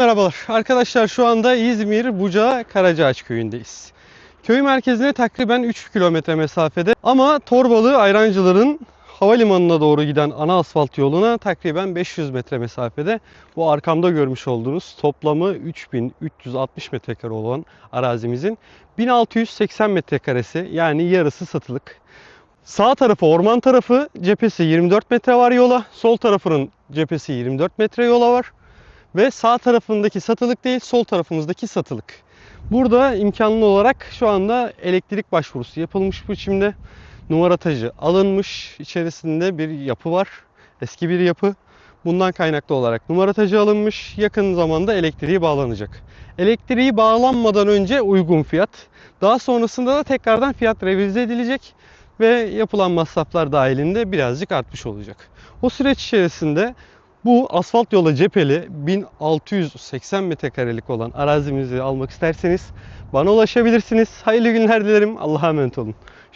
Merhabalar arkadaşlar şu anda İzmir Buca Karacaağaç köyündeyiz. Köy merkezine takriben 3 kilometre mesafede ama Torbalı Ayrancıların havalimanına doğru giden ana asfalt yoluna takriben 500 metre mesafede. Bu arkamda görmüş olduğunuz toplamı 3360 metrekare olan arazimizin 1680 metrekaresi yani yarısı satılık. Sağ tarafı orman tarafı cephesi 24 metre var yola. Sol tarafının cephesi 24 metre yola var. Ve sağ tarafındaki satılık değil, sol tarafımızdaki satılık. Burada imkanlı olarak şu anda elektrik başvurusu yapılmış biçimde. Numaratacı alınmış. İçerisinde bir yapı var. Eski bir yapı. Bundan kaynaklı olarak numaratacı alınmış. Yakın zamanda elektriği bağlanacak. Elektriği bağlanmadan önce uygun fiyat. Daha sonrasında da tekrardan fiyat revize edilecek ve yapılan masraflar dahilinde birazcık artmış olacak. O süreç içerisinde bu asfalt yola cepheli 1680 metrekarelik olan arazimizi almak isterseniz bana ulaşabilirsiniz. Hayırlı günler dilerim. Allah'a emanet olun.